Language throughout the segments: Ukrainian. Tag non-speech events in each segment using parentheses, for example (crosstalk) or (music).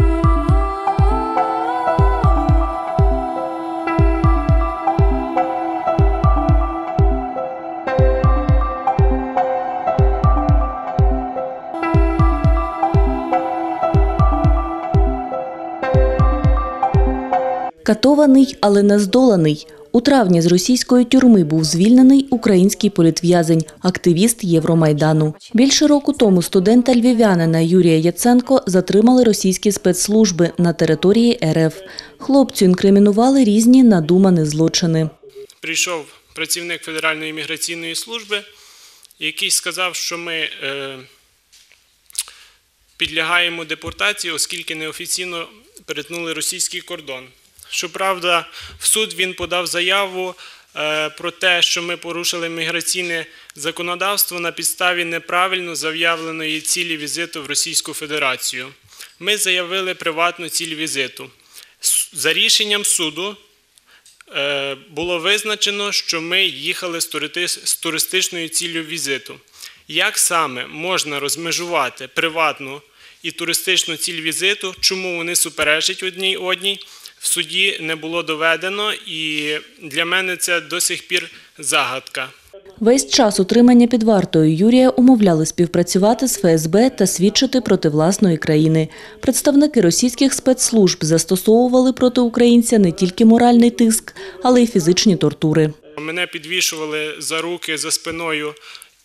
you. Катований, але не здоланий. У травні з російської тюрми був звільнений український політв'язень, активіст Євромайдану. Більше року тому студента львів'янина Юрія Яценко затримали російські спецслужби на території РФ. Хлопцю інкримінували різні надумані злочини. прийшов працівник Федеральної міграційної служби, який сказав, що ми е, підлягаємо депортації, оскільки неофіційно перетнули російський кордон. Щоправда, в суд він подав заяву е, про те, що ми порушили міграційне законодавство на підставі неправильно заявленої цілі візиту в Російську Федерацію. Ми заявили приватну ціль візиту. За рішенням суду е, було визначено, що ми їхали з туристичною ціллю візиту. Як саме можна розмежувати приватну і туристичну ціль візиту, чому вони суперечать одній одній, в суді не було доведено, і для мене це до сих пір загадка. Весь час утримання під вартою Юрія умовляли співпрацювати з ФСБ та свідчити проти власної країни. Представники російських спецслужб застосовували проти українця не тільки моральний тиск, але й фізичні тортури. Мене підвішували за руки за спиною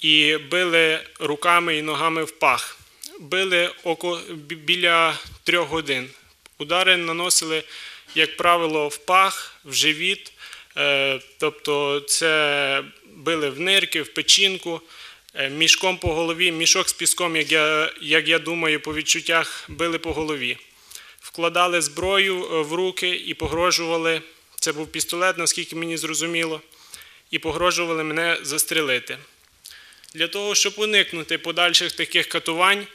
і били руками і ногами в пах. Били око біля трьох годин. Удари наносили, як правило, в пах, в живіт. Е, Тобто це били в нирки, в печінку, е, мішком по голові, мішок з піском, як я, як я думаю, по відчуттях били по голові. Вкладали зброю е, в руки і погрожували. Це був пістолет, наскільки мені зрозуміло, і погрожували мене застрелити. Для того, щоб уникнути подальших таких катувань,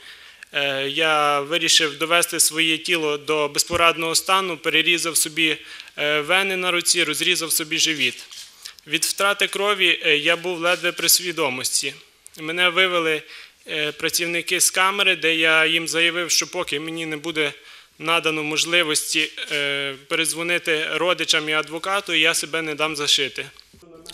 я вирішив довести своє тіло до безпорадного стану, перерізав собі е, вени на руці, розрізав собі живіт. Від втрати крові е, я був ледве при свідомості. Мене вивели е, працівники з камери, де я їм заявив, що поки мені не буде надано можливості е, перезвонити родичам і адвокату, я себе не дам зашити.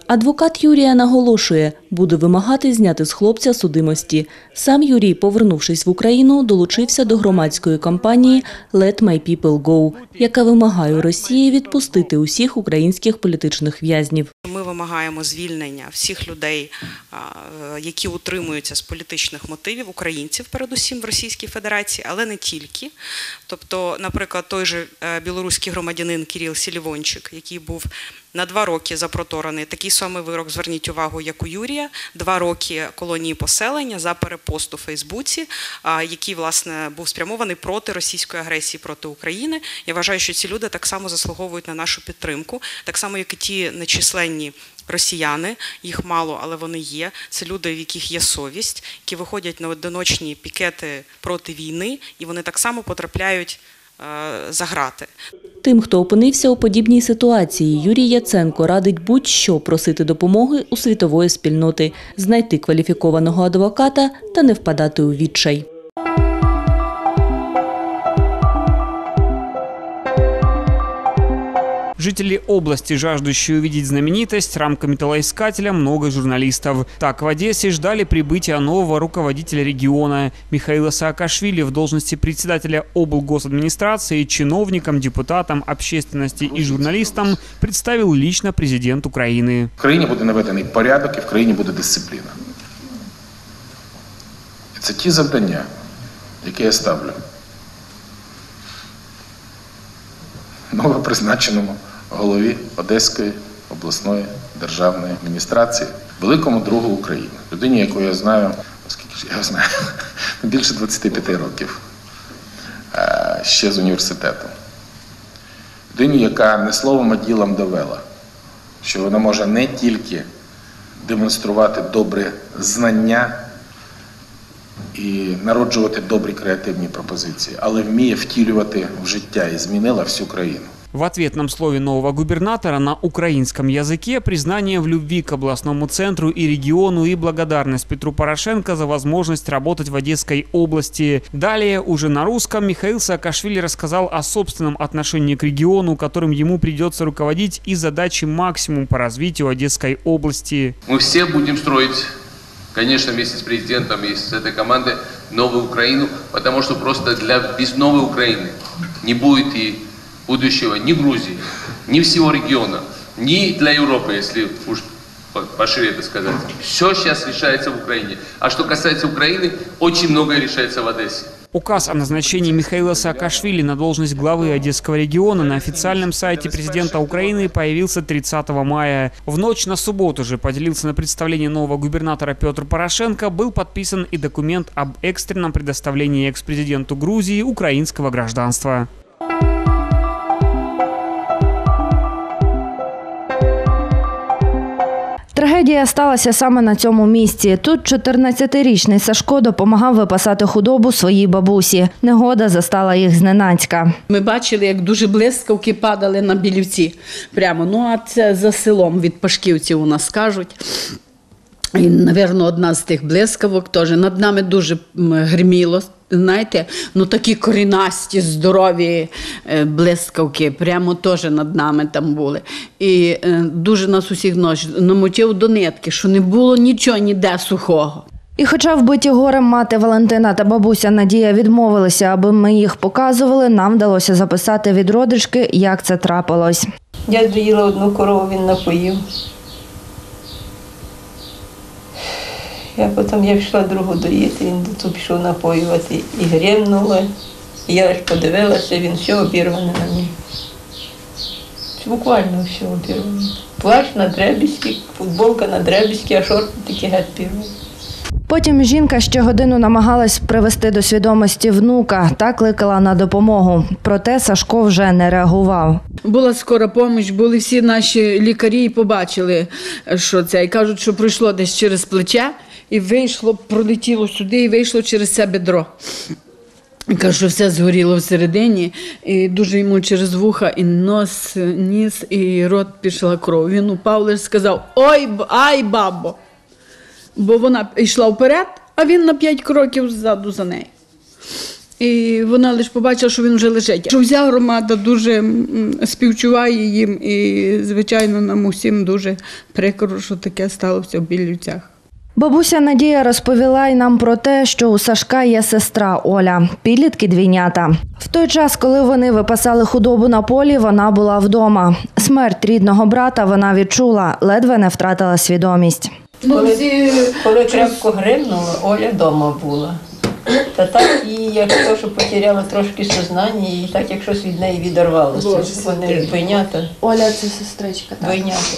Адвокат Юрія наголошує, буде вимагати зняти з хлопця судимості. Сам Юрій, повернувшись в Україну, долучився до громадської кампанії «Let my people go», яка вимагає Росії відпустити усіх українських політичних в'язнів. Ми вимагаємо звільнення всіх людей, е, які утримуються з політичних мотивів, українців, передусім в Російській Федерації, але не тільки. Тобто, наприклад, той же е, білоруський громадянин Кирил Сілівончик, який був на два роки запроторений, такий самий вирок, зверніть увагу, як у Юрія, два роки колонії поселення за перепост у Фейсбуці, який власне був спрямований проти російської агресії проти України. Я вважаю, що ці люди так само заслуговують на нашу підтримку, так само, як і ті нечисленні. Росіяни, їх мало, але вони є. Це люди, в яких є совість, які виходять на одиночні пікети проти війни, і вони так само потрапляють е, за грати. Тим, хто опинився у подібній ситуації, Юрій Яценко радить будь-що просити допомоги у світової спільноти, знайти кваліфікованого адвоката та не впадати у відчай. Жители области, жаждущие увидеть знаменитость, рамками металлоискателя много журналистов. Так, в Одессе ждали прибытия нового руководителя региона. Михаила Саакашвили в должности председателя облгосадминистрации чиновникам, депутатам, общественности и журналистам представил лично президент Украины. В країні буде наведений порядок і в країні буде дисципліна. І це ті завдання, які я ставлю новопризначеному голові Одеської обласної державної адміністрації, великому другу України, людині, яку я знаю, оскільки ж я його знаю, (laughs) більше 25 років е, ще з університету. Людині, яка не словом, а ділом довела, що вона може не тільки демонструвати добре знання і народжувати добрі креативні пропозиції, але вміє втілювати в життя і змінила всю країну. В ответном слове нового губернатора на украинском языке признание в любви к областному центру и региону и благодарность Петру Порошенко за возможность работать в Одесской области. Далее, уже на русском, Михаил Саакашвили рассказал о собственном отношении к региону, которым ему придется руководить и задачи максимум по развитию Одесской области. Мы все будем строить, конечно, вместе с президентом и с этой командой новую Украину, потому что просто для, без новой Украины не будет и будущего ни Грузии, ни всего региона, ни для Европы, если уж по- пошире это сказать. Все сейчас решается в Украине. А что касается Украины, очень многое решается в Одессе. Указ о назначении Михаила Саакашвили на должность главы Одесского региона на официальном сайте президента Украины появился 30 мая. В ночь на субботу же поделился на представление нового губернатора Петр Порошенко, был подписан и документ об экстренном предоставлении экс-президенту Грузии украинского гражданства. Трагедія сталася саме на цьому місці. Тут 14-річний Сашко допомагав випасати худобу своїй бабусі. Негода застала їх зненацька. Ми бачили, як дуже блискавки падали на білівці. Прямо. Ну, а це за селом від Пашківців у нас кажуть. І, напевно, одна з тих блискавок теж над нами дуже гриміло. Знаєте, ну такі корінасті, здорові е, блискавки, прямо теж над нами там були. І е, дуже нас усіх нож намотів до нитки, що не було нічого ніде сухого. І хоча вбиті горем мати Валентина та бабуся Надія відмовилися, аби ми їх показували, нам вдалося записати від родички, як це трапилось. Я доїла одну корову, він напоїв. Я потім я пішла другу доїти, він ту пішов напоювати і гримнуло. І я аж подивилася, він все обірване на мені. Буквально все обірване. Плащ на дребіськи, футболка на дребіськи, а шорти такі геть пірвані. Потім жінка ще годину намагалась привести до свідомості внука та кликала на допомогу. Проте Сашко вже не реагував. Була скора поміч, були всі наші лікарі і побачили, що це. І кажуть, що пройшло десь через плече і вийшло, пролетіло сюди і вийшло через це бедро. Кажуть, що все згоріло всередині, і дуже йому через вуха, і нос, ніс, і рот пішла кров. Він упав, лише сказав: Ой, ай, бабо! Бо вона йшла вперед, а він на п'ять кроків ззаду за нею. І вона лише побачила, що він вже лежить. Що вся громада дуже співчуває їм, і, звичайно, нам усім дуже прикро, що таке сталося в Білівцях. Бабуся Надія розповіла й нам про те, що у Сашка є сестра Оля, підлітки двійнята. В той час, коли вони випасали худобу на полі, вона була вдома. Смерть рідного брата вона відчула, ледве не втратила свідомість. Коли, коли крепко гримнуло, Оля вдома була. Та так і якщо що потеряла трошки сознання, і так як щось від неї відорвалося. Вони двойнята. Оля це сестричка. Двойнята.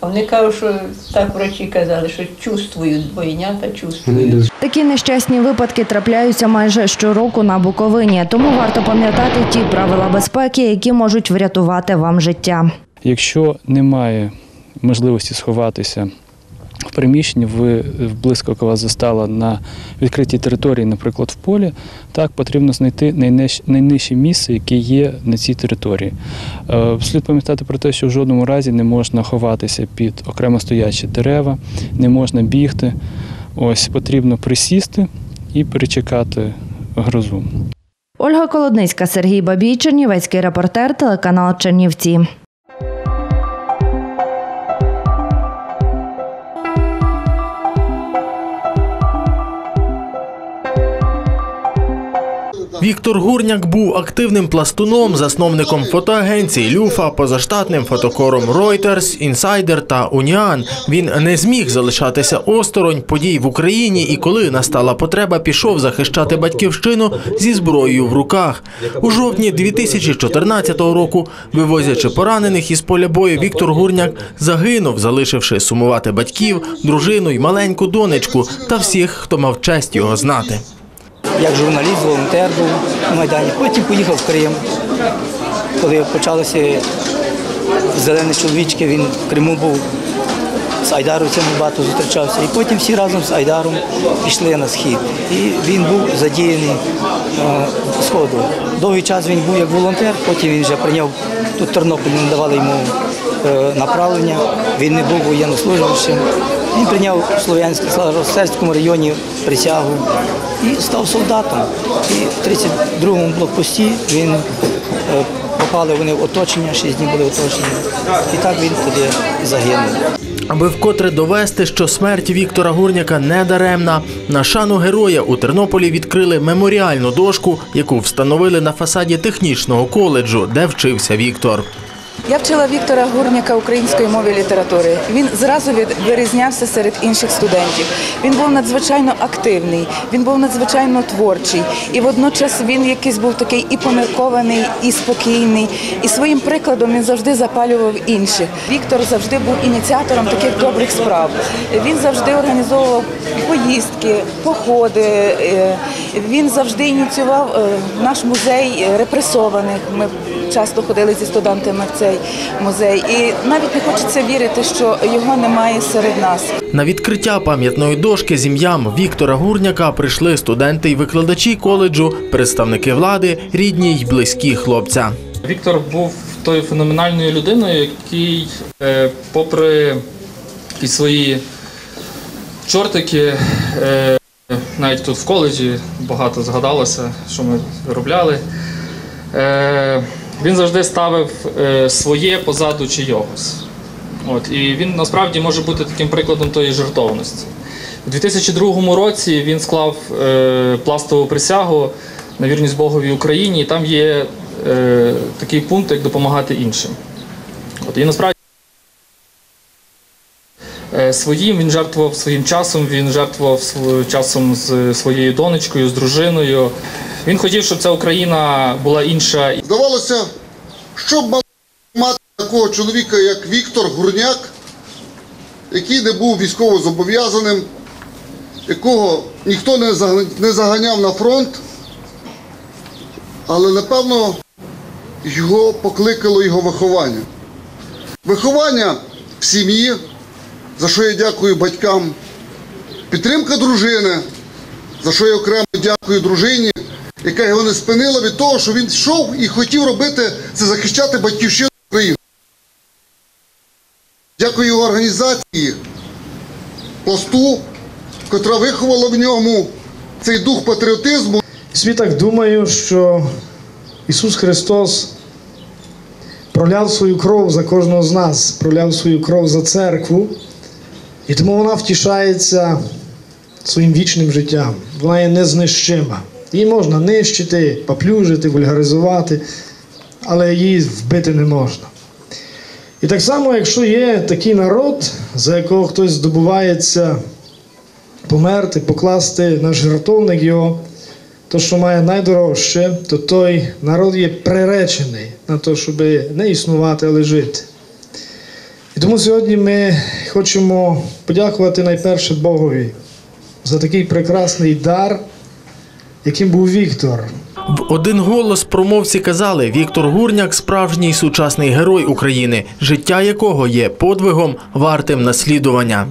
А вони кажуть, що так врачі казали, що чувствують двойнята, чувствують. Такі нещасні випадки трапляються майже щороку на Буковині, тому варто пам'ятати ті правила безпеки, які можуть врятувати вам життя. Якщо немає можливості сховатися в приміщенні, ви блискавка вас застала на відкритій території, наприклад, в полі, так потрібно знайти найниж- найнижче місце, яке є на цій території. Е, Слід пам'ятати про те, що в жодному разі не можна ховатися під окремо стоячі дерева, не можна бігти. Ось потрібно присісти і перечекати грозу. Ольга Колодницька, Сергій Бабій, Чернівецький репортер, телеканал Чернівці. Віктор Гурняк був активним пластуном, засновником фотоагенції Люфа, позаштатним фотокором Reuters, Insider та Уніан. Він не зміг залишатися осторонь подій в Україні і коли настала потреба, пішов захищати батьківщину зі зброєю в руках. У жовтні 2014 року, вивозячи поранених із поля бою, Віктор Гурняк загинув, залишивши сумувати батьків, дружину й маленьку донечку та всіх, хто мав честь його знати. Як журналіст, волонтер був на Майдані. Потім поїхав в Крим. Коли почалися зелені чоловічки, він в Криму був з айдаровцями багато зустрічався. І потім всі разом з Айдаром пішли на схід. І він був задіяний е, сходу. Довгий час він був як волонтер, потім він вже прийняв тут в Тернополі, не давали йому направлення. Він не був воєннослужбовцем. Він прийняв в Слов'янському районі присягу і став солдатом. І в 32-му блокпості він е, попали вони в оточення, шість днів були оточені. І так він і загинув. Аби вкотре довести, що смерть Віктора Гурняка не даремна, на шану героя у Тернополі відкрили меморіальну дошку, яку встановили на фасаді технічного коледжу, де вчився Віктор. Я вчила Віктора Гурняка української мови і літератури. Він зразу від- вирізнявся серед інших студентів. Він був надзвичайно активний, він був надзвичайно творчий. І водночас він якийсь був такий і поміркований, і спокійний. І своїм прикладом він завжди запалював інших. Віктор завжди був ініціатором таких добрих справ. Він завжди організовував поїздки, походи. е, Він завжди ініціював е, наш музей е, репресованих. Ми часто ходили зі студентами в цей музей. І навіть не хочеться вірити, що його немає серед нас. На відкриття пам'ятної дошки з ім'ям Віктора Гурняка прийшли студенти й викладачі коледжу, представники влади, рідні й близькі хлопця. Віктор був тою феноменальною людиною, який, е, попри якісь свої чортики, е, навіть тут в коледжі багато згадалося, що ми виробляли. Він завжди ставив е, своє позаду чийогось. От, і він насправді може бути таким прикладом тої жертовності. У 2002 році він склав е, пластову присягу на вірність Богові Україні, і там є е, такий пункт, як допомагати іншим. І насправді своїм він жертвував своїм часом, він жертвував часом з своєю донечкою, з дружиною. Він хотів, щоб ця Україна була інша. Здавалося, що б мати такого чоловіка, як Віктор Гурняк, який не був військово зобов'язаним, якого ніхто не заганяв на фронт, але напевно його покликало його виховання. Виховання в сім'ї, за що я дякую батькам, підтримка дружини, за що я окремо дякую дружині, яка його не спинила від того, що він йшов і хотів робити це захищати батьківщину України. Дякую організації, пласту, котра виховала в ньому цей дух патріотизму. Собі так думаю, що Ісус Христос проляв свою кров за кожного з нас, проляв свою кров за церкву, і тому вона втішається своїм вічним життям. Вона є незнищима. Її можна нищити, поплюжити, вульгаризувати, але її вбити не можна. І так само, якщо є такий народ, за якого хтось здобувається померти, покласти на жертовник його, то, що має найдорожче, то той народ є приречений на те, щоб не існувати, але жити. І тому сьогодні ми хочемо подякувати найперше Богові за такий прекрасний дар, яким був Віктор. В один голос промовці казали, Віктор Гурняк справжній сучасний герой України, життя якого є подвигом вартим наслідування.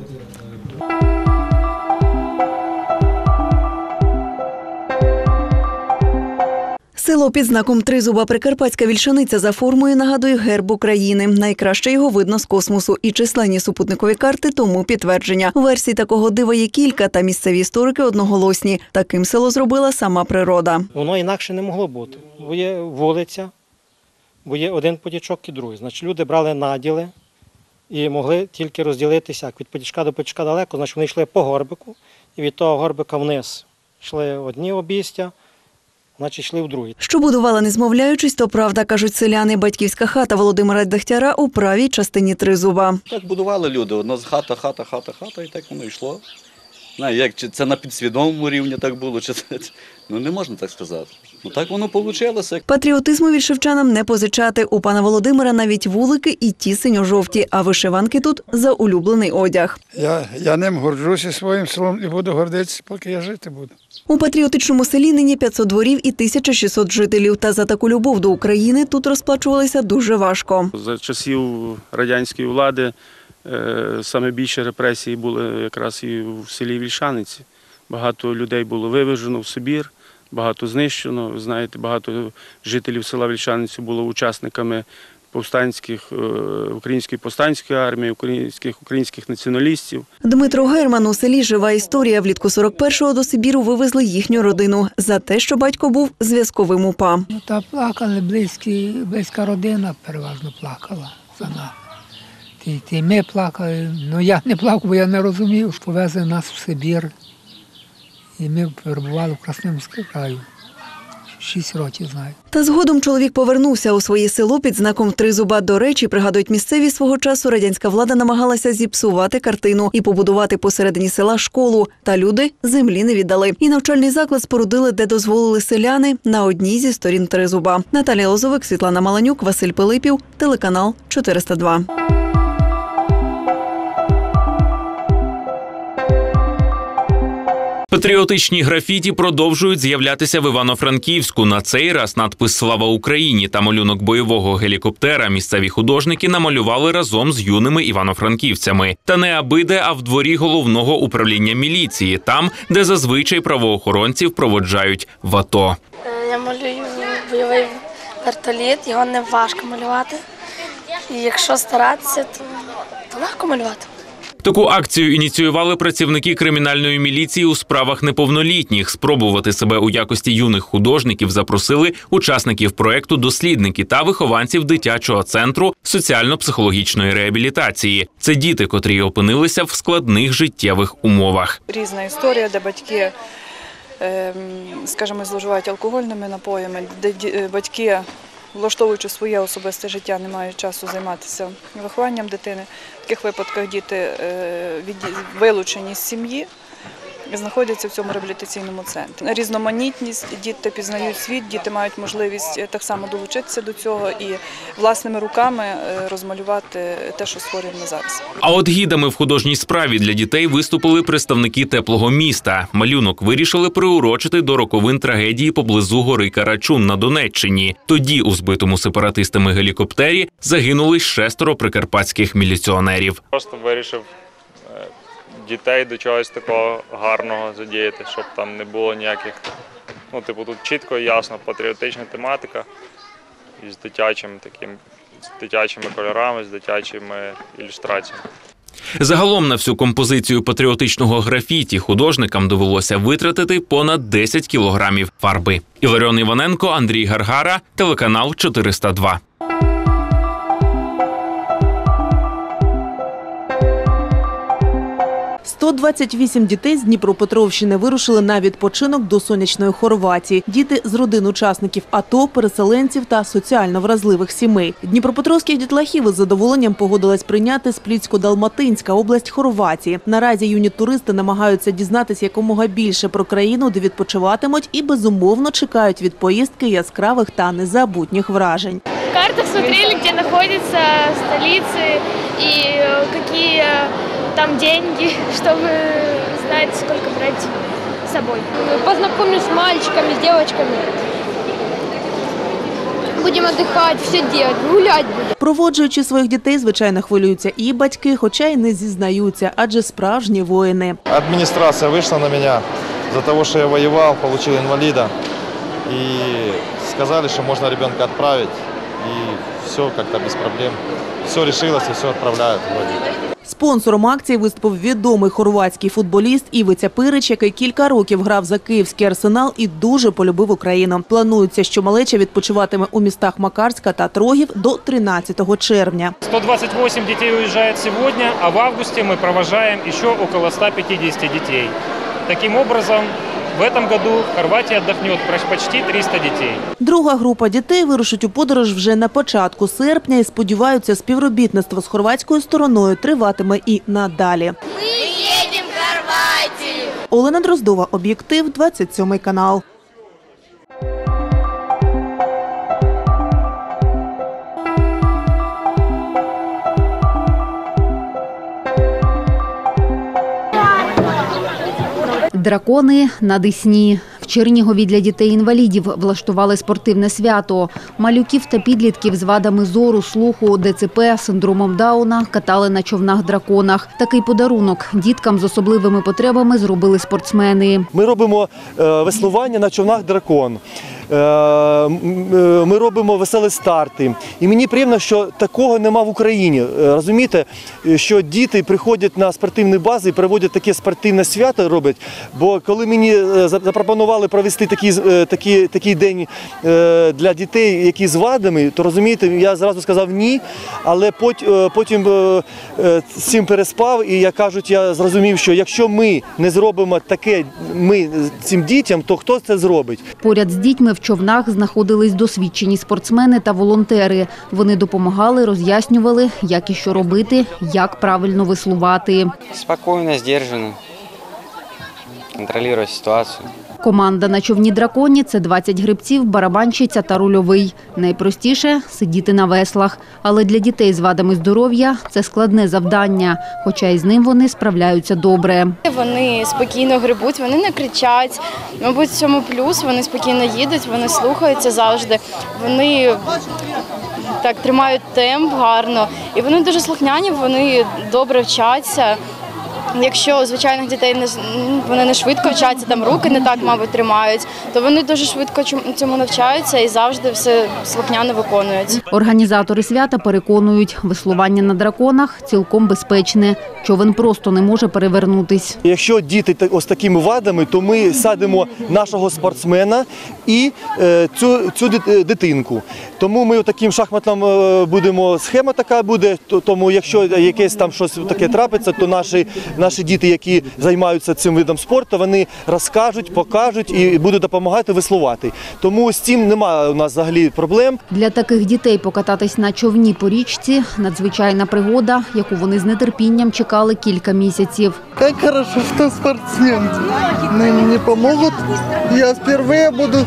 Село під знаком Тризуба Прикарпатська вільшаниця за формою нагадує герб України. Найкраще його видно з космосу. І численні супутникові карти тому підтвердження. Версій такого дива є кілька, та місцеві історики одноголосні. Таким село зробила сама природа. Воно інакше не могло бути. Бо є вулиця, бо є один потічок і другий. Значить, люди брали наділи і могли тільки розділитися від потічка до потічка далеко, значить вони йшли по горбику, і від того горбика вниз йшли одні обійстя, значить йшли в другі. Що будувала, не змовляючись, то правда, кажуть селяни. Батьківська хата Володимира Дегтяра у правій частині Тризуба. Так будували люди. Одна з хата, хата, хата, хата, і так воно йшло. Знаю, як чи це на підсвідомому рівні так було, чи це ну не можна так сказати. Ну так воно вийшло. Патріотизму вільшивчанам не позичати. У пана Володимира навіть вулики і ті синьо-жовті, а вишиванки тут за улюблений одяг. Я, я ним горджуся своїм селом і буду гордитися, поки я жити буду. У патріотичному селі нині 500 дворів і 1600 жителів. Та за таку любов до України тут розплачувалися дуже важко. За часів радянської влади е, саме більше репресії були якраз і в селі Вільшаниці. Багато людей було вивезено в Сибір, багато знищено. Ви Знаєте, багато жителів села Вільшаниці було учасниками повстанських, е, української повстанської армії, українських, українських націоналістів. Дмитро Герман у селі жива історія. Влітку 41-го до Сибіру вивезли їхню родину за те, що батько був зв'язковим УПА. Ну, Та плакали близькі, близька родина переважно плакала за. Ті, ті ми плакали. Ну я не плакав, бо я не розумів, що повезли нас в Сибір. І ми перебували в Красномському краю. Шість років знаю. Та згодом чоловік повернувся у своє село під знаком Тризуба. До речі, пригадують місцеві свого часу. Радянська влада намагалася зіпсувати картину і побудувати посередині села школу. Та люди землі не віддали. І навчальний заклад спорудили, де дозволили селяни на одній зі сторін Тризуба. Наталія Лозовик, Світлана Маланюк, Василь Пилипів, телеканал 402. Патріотичні графіті продовжують з'являтися в Івано-Франківську. На цей раз надпис Слава Україні та малюнок бойового гелікоптера місцеві художники намалювали разом з юними івано-франківцями. Та не абиде, а в дворі головного управління міліції, там, де зазвичай правоохоронців проводжають в АТО. Е, Я малюю бойовий вертоліт, його не важко малювати. І якщо старатися, то, то легко малювати. Таку акцію ініціювали працівники кримінальної міліції у справах неповнолітніх. Спробувати себе у якості юних художників запросили учасників проекту дослідники та вихованців дитячого центру соціально-психологічної реабілітації. Це діти, котрі опинилися в складних життєвих умовах. різна історія, де батьки, ем, скажімо, зловживають алкогольними напоями, де е, батьки, влаштовуючи своє особисте життя, не мають часу займатися вихованням дитини. В таких випадках діти е, вилучені з сім'ї. Знаходяться в цьому реабілітаційному центрі. Різноманітність, діти пізнають світ, діти мають можливість е, так само долучитися до цього і власними руками е, розмалювати те, що створюємо зараз. А от гідами в художній справі для дітей виступили представники теплого міста. Малюнок вирішили приурочити до роковин трагедії поблизу гори Карачун на Донеччині. Тоді у збитому сепаратистами гелікоптері загинули шестеро прикарпатських міліціонерів. Просто вирішив дітей до чогось такого гарного задіяти, щоб там не було ніяких. Ну, типу, тут чітко і ясно патріотична тематика із дитячим таким, з дитячими кольорами, з дитячими ілюстраціями. Загалом на всю композицію патріотичного графіті художникам довелося витратити понад 10 кілограмів фарби. Іларіон Іваненко, Андрій Гаргара, телеканал 402. 128 дітей з Дніпропетровщини вирушили на відпочинок до сонячної Хорватії. Діти з родин учасників АТО, переселенців та соціально вразливих сімей. Дніпропетровських дітлахів із задоволенням погодилась прийняти Сплітсько-Далматинська область Хорватії. Наразі юні туристи намагаються дізнатися якомога більше про країну, де відпочиватимуть, і безумовно чекають від поїздки яскравих та незабутніх вражень. В картах смотрели, где находятся столицы и э, какие там деньги, (laughs) чтобы знать, сколько брать с собой. Познакомлюсь с мальчиками, с девочками. Будем отдыхать, все делать, гулять будем. Проводжуючи своїх дітей, звичайно, хвилюються і батьки, хоча й не зізнаються, адже справжні воїни. Администрация вышла на меня за того, что я воевал, получил инвалида. И сказали, что можно ребенка отправить. И все как-то без проблем. Все решилось и все отправляют вроде. Спонсором акції виступив відомий хорватський футболіст Івиця Пирич, який кілька років грав за київський арсенал і дуже полюбив Україну. Планується, що малеча відпочиватиме у містах Макарська та Трогів до 13 червня. 128 дітей уезжает сьогодні, а в августі ми провожаем ще около 150 дітей. Таким образом, в этом году Хорватия отдохнет почти 300 детей. Друга група дітей вирушить у подорож вже на початку серпня і сподіваються, співробітництво з хорватською стороною триватиме і надалі. Ми їдемо в Хорватію! Олена Дроздова, об'єктив, 27 канал. Дракони на Десні. В Чернігові для дітей-інвалідів влаштували спортивне свято. Малюків та підлітків з вадами зору, слуху, ДЦП, синдромом Дауна катали на човнах-драконах. Такий подарунок діткам з особливими потребами зробили спортсмени. Ми робимо е, веслування на човнах дракон. Е, е, Ми робимо веселі старти. І мені приємно, що такого нема в Україні. Е, Розумієте, що діти приходять на спортивні бази і проводять таке спортивне свято роблять. Бо коли мені запропонували провести такий, такий, такий день для дітей, які з вадами, то розумієте, я зразу сказав ні, але потім з цим переспав, і як кажуть, я зрозумів, що якщо ми не зробимо таке ми цим дітям, то хто це зробить? Поряд з дітьми в човнах знаходились досвідчені спортсмени та волонтери. Вони допомагали, роз'яснювали, як і що робити, як правильно веслувати. Спокійно, здержано, контролювати ситуацию. Команда на човні драконі це 20 грибців, барабанщиця та рульовий. Найпростіше сидіти на веслах. Але для дітей з вадами здоров'я це складне завдання, хоча із ним вони справляються добре. Вони спокійно грибуть, вони не кричать. Мабуть, в цьому плюс. Вони спокійно їдуть, вони слухаються завжди. Вони так тримають темп гарно. І вони дуже слухняні, вони добре вчаться. Якщо у звичайних дітей не вони не швидко вчаться, там руки не так, мабуть, тримають, то вони дуже швидко чому- цьому навчаються і завжди все слухняно виконують. Організатори свята переконують, веслування на драконах цілком безпечне. Човен просто не може перевернутись. Якщо діти та- ось такими вадами, то ми садимо нашого спортсмена і е, цю, цю е, дитинку. Тому ми таким шахматом е, будемо, схема така буде, то- тому якщо якесь там щось таке трапиться, то наші, наші діти, які займаються цим видом спорту, вони розкажуть, покажуть і будуть допомагати веслувати. Тому з цим немає у нас взагалі проблем. Для таких дітей покататись на човні по річці надзвичайна пригода, яку вони з нетерпінням чекали кілька місяців. Как хорошо, что спортсмены мне помогут. Я впервые буду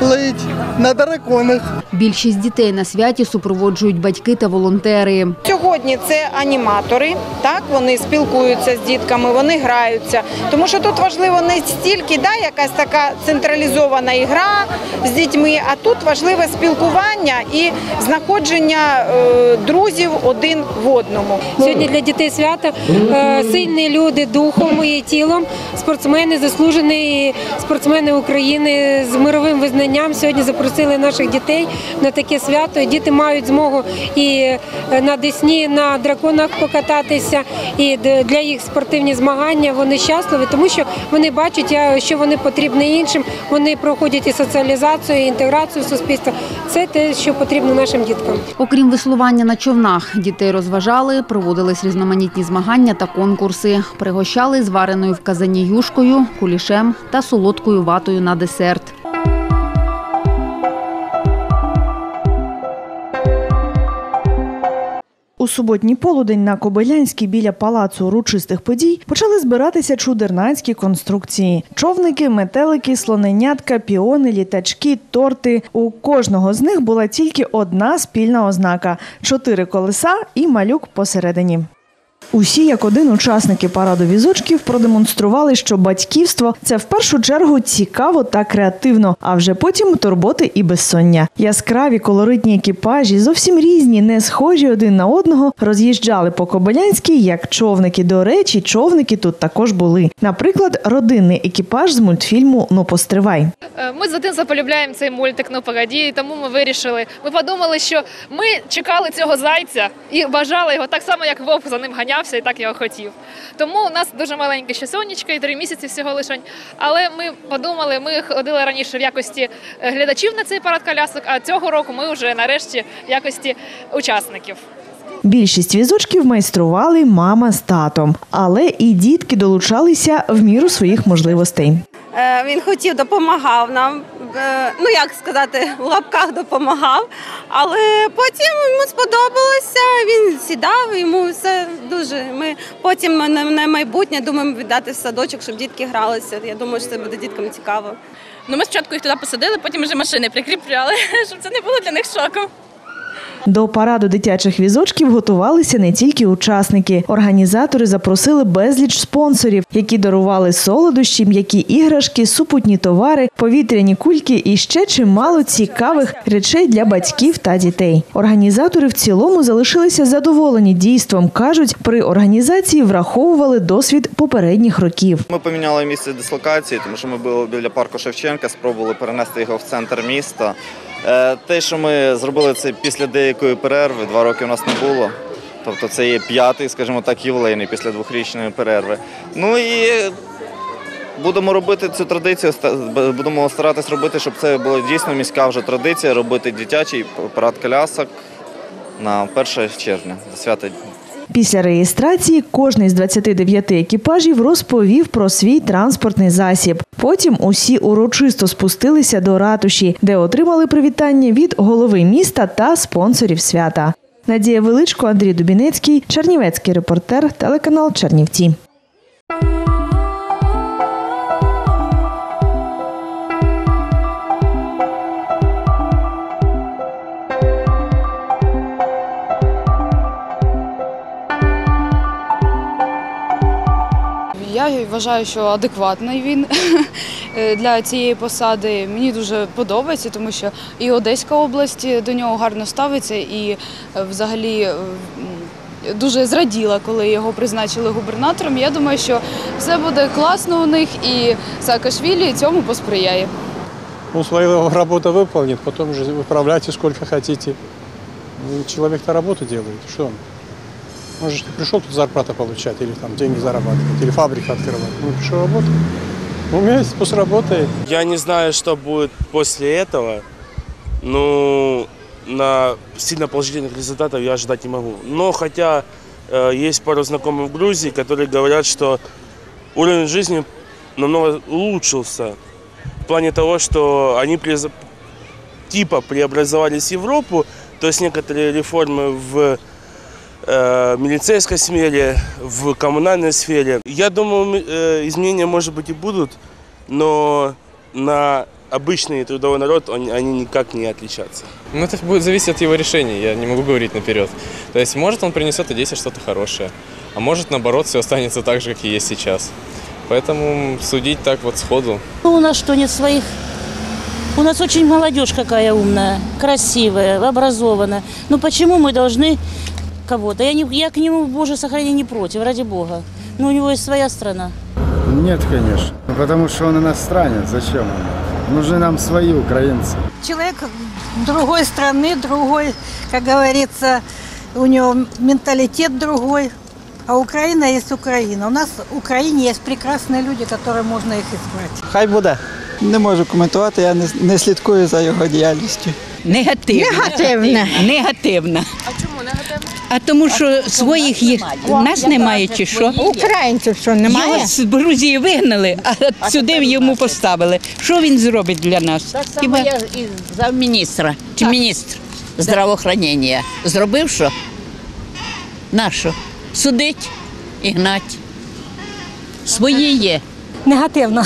плыть на драконах. Більшість дітей на святі супроводжують батьки та волонтери. Сьогодні це аніматори, так вони спілкуються з дітками, вони граються. Тому що тут важливо не стільки да, якась така централізована ігра з дітьми, а тут важливе спілкування і знаходження е, друзів один в одному. Сьогодні для дітей свято Е, сильні люди духом і тілом, спортсмени, заслужені спортсмени України з мировим визнанням. Сьогодні запросили наших дітей на таке свято. І Діти мають змогу і е, на Десні, на драконах покататися. І для їх спортивні змагання вони щасливі, тому що вони бачать, що вони потрібні іншим. Вони проходять і соціалізацію, і інтеграцію в суспільство. Це те, що потрібно нашим діткам. Окрім веслування на човнах, дітей розважали, проводились різноманітні змагання та конкурси. Пригощали звареною в казані юшкою, кулішем та солодкою ватою на десерт. У суботній полудень на Кобилянській біля палацу урочистих подій почали збиратися чудернацькі конструкції: човники, метелики, слоненятка, піони, літачки, торти. У кожного з них була тільки одна спільна ознака: чотири колеса і малюк посередині. Усі, як один учасники параду візочків, продемонстрували, що батьківство це в першу чергу цікаво та креативно, а вже потім турботи і безсоння. Яскраві колоритні екіпажі, зовсім різні, не схожі один на одного, роз'їжджали по Кобилянській як човники. До речі, човники тут також були. Наприклад, родинний екіпаж з мультфільму Ну постривай. Е, Ми з дитинства полюбляємо цей мультик «Ну погоді», тому ми вирішили. Ми подумали, що ми чекали цього зайця і бажали його так само, як вовк за ним ганявся і так його хотів. Тому у нас дуже маленьке ще сонечко і три місяці всього лишень. Але ми подумали, ми ходили раніше в якості е, глядачів на цей парад колясок, а цього року ми вже нарешті в якості учасників. Більшість візочків майстрували мама з татом, але і дітки долучалися в міру своїх можливостей. Е, Він хотів, допомагав нам. Е, Ну як сказати, в лапках допомагав. Але потім йому сподобалося. Він сідав, йому все дуже. Ми потім на, майбутнє думаємо віддати в садочок, щоб дітки гралися. Я думаю, що це буде діткам цікаво. Ну, ми спочатку їх туди посадили, потім вже машини прикріпляли, (laughs) щоб це не було для них шоком. До параду дитячих візочків готувалися не тільки учасники. Організатори запросили безліч спонсорів, які дарували солодощі, м'які іграшки, супутні товари, повітряні кульки і ще чимало цікавих речей для батьків та дітей. Організатори в цілому залишилися задоволені дійством. кажуть, при організації враховували досвід попередніх років. Ми поміняли місце дислокації, тому що ми були біля парку Шевченка, спробували перенести його в центр міста. Е, Те, що ми зробили це після деякої перерви, два роки у нас не було. Тобто це є п'ятий, скажімо так, ювілейний після двохрічної перерви. Ну і будемо робити цю традицію, будемо старатись робити, щоб це була дійсно міська вже традиція, робити дитячий парад колясок на 1 червня, за свята Після реєстрації кожний з 29 екіпажів розповів про свій транспортний засіб. Потім усі урочисто спустилися до ратуші, де отримали привітання від голови міста та спонсорів свята. Надія Величко, Андрій Дубінецький, Чернівецький репортер, телеканал Чернівці. Вважаю, що адекватний він (laughs) е, для цієї посади. Мені дуже подобається, тому що і Одеська область до нього гарно ставиться, і е, взагалі е, дуже зраділа, коли його призначили губернатором. Я думаю, що все буде класно у них, і Саакашвілі цьому посприяє. Он свою работу выполнит, потом же выправляйте сколько хотите. Ну, Человек-то работу делает, что он? Же не пришел тут зарплату получать или там деньги зарабатывать, или фабрику открывать. Он пришел работать. Умеет, пусть работает. Я не знаю, что будет после этого. Ну, на сильно положительных результатов я ожидать не могу. Но хотя э, есть пару знакомых в Грузии, которые говорят, что уровень жизни намного улучшился. В плане того, что они преза- типа преобразовались в Европу, то есть некоторые реформы в э, милицейской сфере, в коммунальной сфере. Я думаю, э, изменения, может быть, и будут, но на обычный трудовой народ он- они никак не отличатся. Ну, это будет зависеть от его решений, я не могу говорить наперед. То есть, может, он принесет Одессе что-то хорошее, а может, наоборот, все останется так же, как и есть сейчас. Поэтому судить так вот сходу Ну, у нас что, нет своих? У нас очень молодежь какая умная, красивая, образованная. Ну почему мы должны кого-то? Я, не, я к нему, Боже, сохрани, не против, ради Бога. Но у него есть своя страна. Нет, конечно. Ну, Потому что он иностранец. Зачем он? Нужны нам свои украинцы. Человек другой страны, другой, как говорится, у него менталитет другой. А Украина есть Украина. У нас в Украине есть прекрасные люди, которые можно их избрать. Хай буде. Не можу коментувати, я не, не слідкую за його діяльністю. Негативна. Негативна. Негативна. А чому негативно? А тому, що своїх їх нас немає чи що? Українців що немає? Його з Грузії вигнали, а сюди йому поставили. Що він зробить для нас? Так само я і замміністра, чи міністр здравоохранення. Зробив що? Нащо? Судить і гнать. Свої є. Негативно.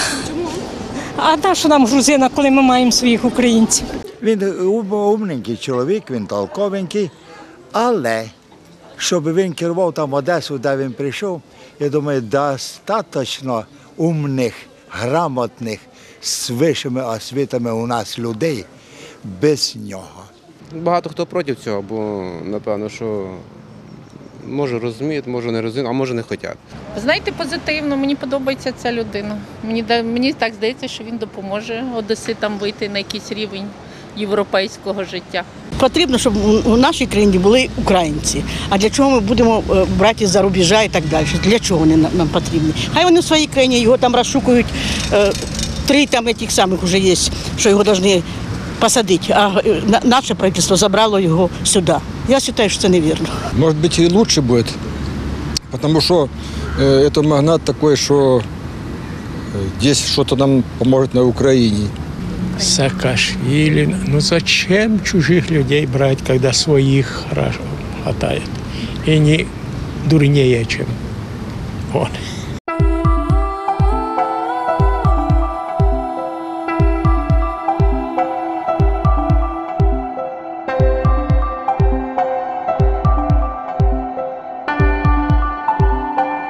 А на що нам грузина, коли ми маємо своїх українців? Він ум- умненький чоловік, він толковенький, але щоб він керував там Одесу, де він прийшов, я думаю, достатньо умних, грамотних, з вищими освітами у нас людей без нього. Багато хто проти цього, бо напевно, що може розуміють, може не розуміють, а може не хочуть. Знаєте, позитивно, мені подобається ця людина. Мені, мені так здається, що він допоможе одеситам вийти на якийсь рівень європейського життя. Потрібно, щоб у- у нашій країні були українці. А для чого ми будемо е, брати з-за рубежа і так далі? Для чого вони нам- нам потрібні? Хай вони в своїй країні його там розшукують. е, Три там тих самих вже є, що його повинні посадити. А е, на- наше правительство забрало його сюди. Я вважаю, що це невірно. Может быть, и лучше будет, потому что э, это магнат такой, что э, здесь что-то нам поможет на Украине. Саакашвили. Ну зачем чужих людей брать, когда своих хорошо хватает? И не дурнее, чем он.